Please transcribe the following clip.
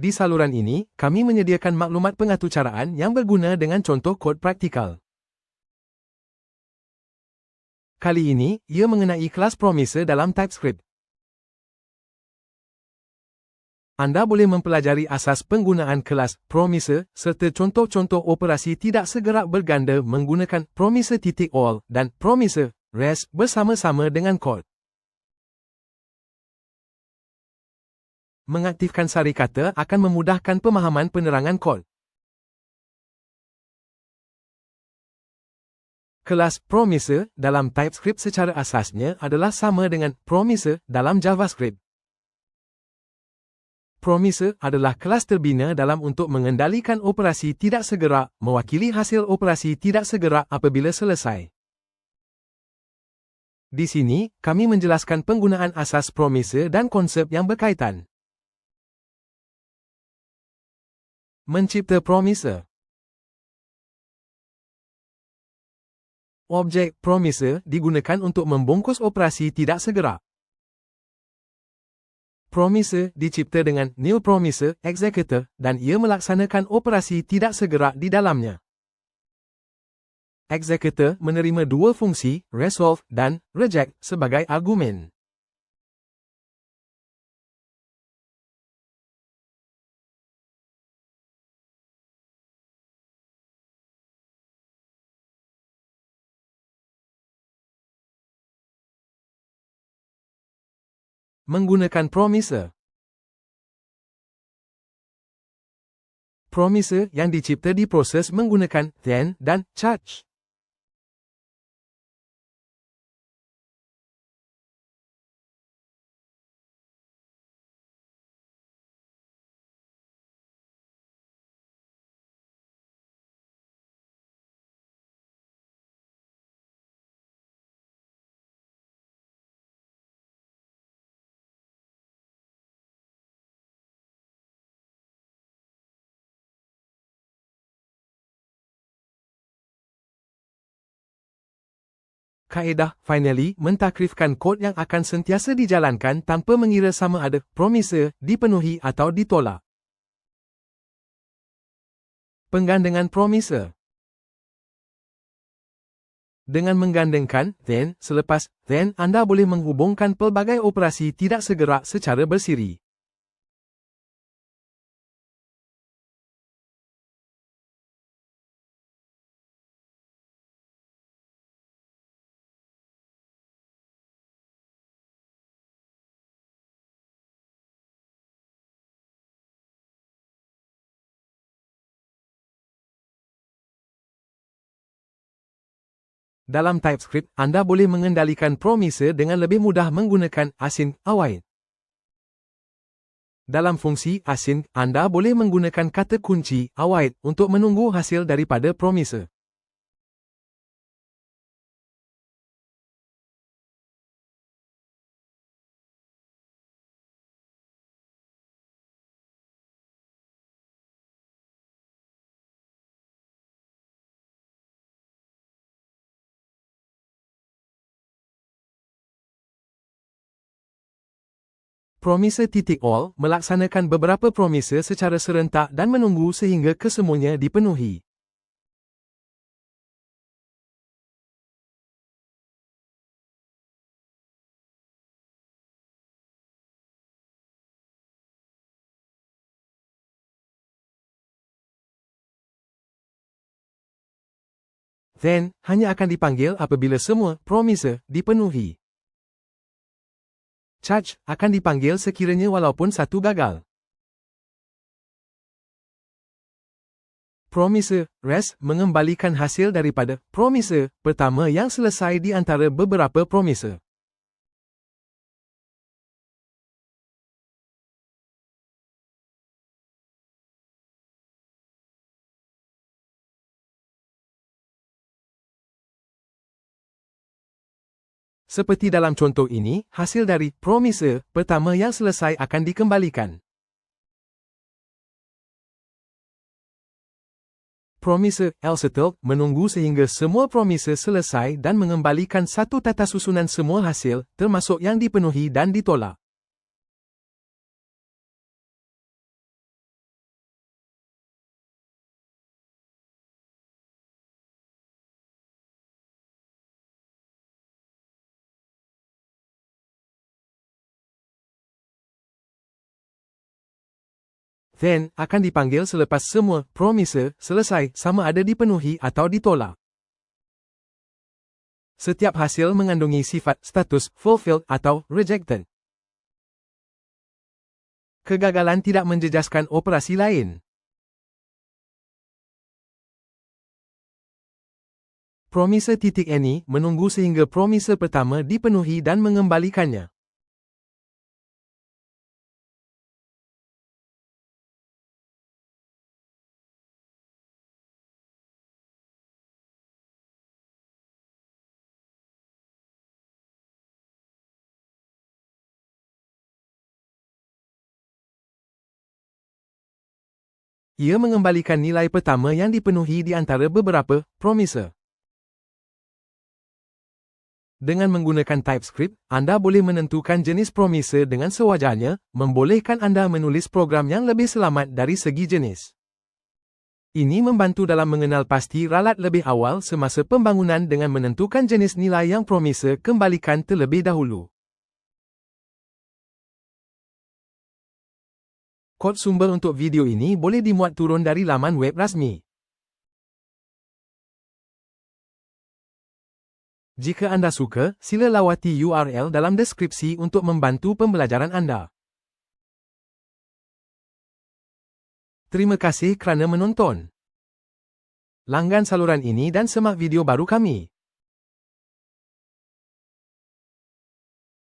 Di saluran ini, kami menyediakan maklumat pengaturcaraan yang berguna dengan contoh kod praktikal. Kali ini, ia mengenai kelas promiser dalam TypeScript. Anda boleh mempelajari asas penggunaan kelas promiser serta contoh-contoh operasi tidak segerak berganda menggunakan promiser titik all dan promiser rest bersama-sama dengan kod. Mengaktifkan sari kata akan memudahkan pemahaman penerangan kod. Kelas promiser dalam TypeScript secara asasnya adalah sama dengan promiser dalam JavaScript. Promiser adalah kelas terbina dalam untuk mengendalikan operasi tidak segerak, mewakili hasil operasi tidak segerak apabila selesai. Di sini, kami menjelaskan penggunaan asas promiser dan konsep yang berkaitan. Mencipta promiser Objek promiser digunakan untuk membungkus operasi tidak segerak. Promiser dicipta dengan nil promiser executor dan ia melaksanakan operasi tidak segerak di dalamnya. Executor menerima dua fungsi, resolve dan reject sebagai argumen. Menggunakan promiser. Promiser yang dicipta diproses menggunakan then dan charge. Kaedah finally mentakrifkan kod yang akan sentiasa dijalankan tanpa mengira sama ada promiser dipenuhi atau ditolak. Penggandengan promiser Dengan menggandengkan then selepas then anda boleh menghubungkan pelbagai operasi tidak segerak secara bersiri. Dalam TypeScript, anda boleh mengendalikan promiser dengan lebih mudah menggunakan async await. Dalam fungsi async, anda boleh menggunakan kata kunci await untuk menunggu hasil daripada promiser. Promiser titik all melaksanakan beberapa promiser secara serentak dan menunggu sehingga kesemuanya dipenuhi. Then, hanya akan dipanggil apabila semua promiser dipenuhi. Charge akan dipanggil sekiranya walaupun satu gagal. Promiser rest mengembalikan hasil daripada promiser pertama yang selesai di antara beberapa promiser. Seperti dalam contoh ini, hasil dari promiser pertama yang selesai akan dikembalikan. Promiser Elsetel menunggu sehingga semua promiser selesai dan mengembalikan satu tata susunan semua hasil, termasuk yang dipenuhi dan ditolak. Then akan dipanggil selepas semua promise selesai sama ada dipenuhi atau ditolak. Setiap hasil mengandungi sifat status fulfilled atau rejected. Kegagalan tidak menjejaskan operasi lain. Promise titik ini menunggu sehingga promise pertama dipenuhi dan mengembalikannya. Ia mengembalikan nilai pertama yang dipenuhi di antara beberapa promise. Dengan menggunakan TypeScript, anda boleh menentukan jenis promise dengan sewajarnya, membolehkan anda menulis program yang lebih selamat dari segi jenis. Ini membantu dalam mengenal pasti ralat lebih awal semasa pembangunan dengan menentukan jenis nilai yang promise kembalikan terlebih dahulu. Kod sumber untuk video ini boleh dimuat turun dari laman web rasmi. Jika anda suka, sila lawati URL dalam deskripsi untuk membantu pembelajaran anda. Terima kasih kerana menonton. Langgan saluran ini dan semak video baru kami.